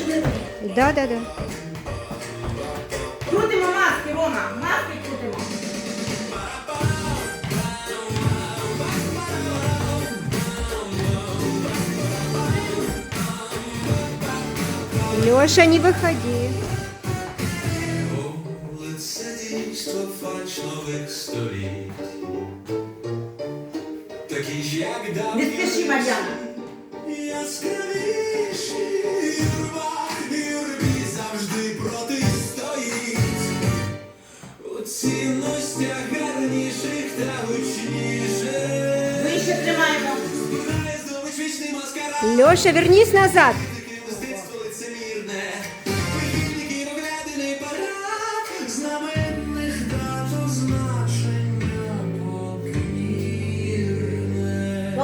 щоб не боліло. Да, да, да. Крутимо маски, Рома, маски крутимо. Леша, не выходи. Лице дійство фальш нових століть. Такі ж, як Не давні спіши, Мар'яна. яскравіші юрба, юрбі завжди протистоїть. У цінностях гарніших та гучніших. Вище тримаємо. Збирає здобич вічний маскарад. Леша, вернись назад.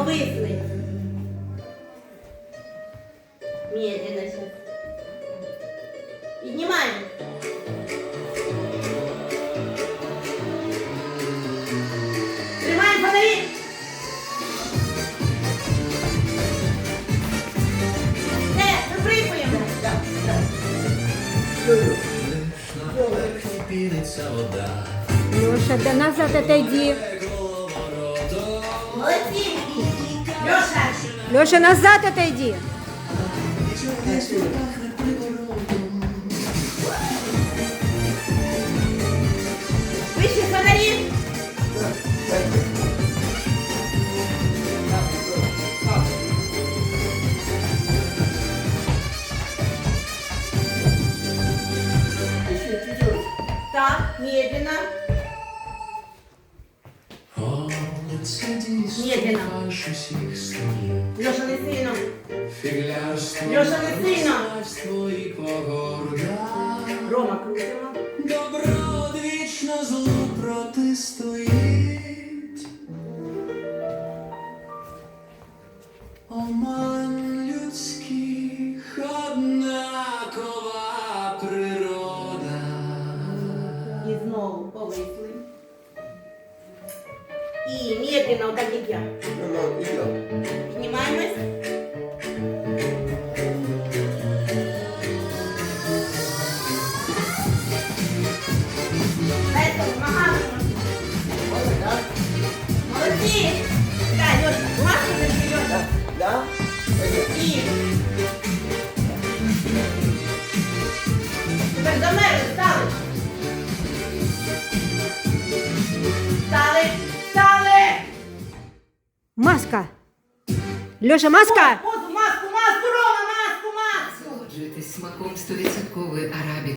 Таке Піднімаємо. Тримаємо фонарі. Не, виприкуємо. Лиш на поверхні піниться вода. Леша, да назад отойди. Молодці. Льоша. Леша, назад отойди. Льоша, не сильно. лицарство і погорда. Рома, крутимо. Добро вічно злу протистоїть. Оман І медленно, так як я. Піднімаємось. Леся, помагаємо. Молодці! Так, Льоша, маску не Льоша. Да? І. Маска. Леша, маска. Маску, маску, Рома, маску, маску. Смаком 100% арабіки.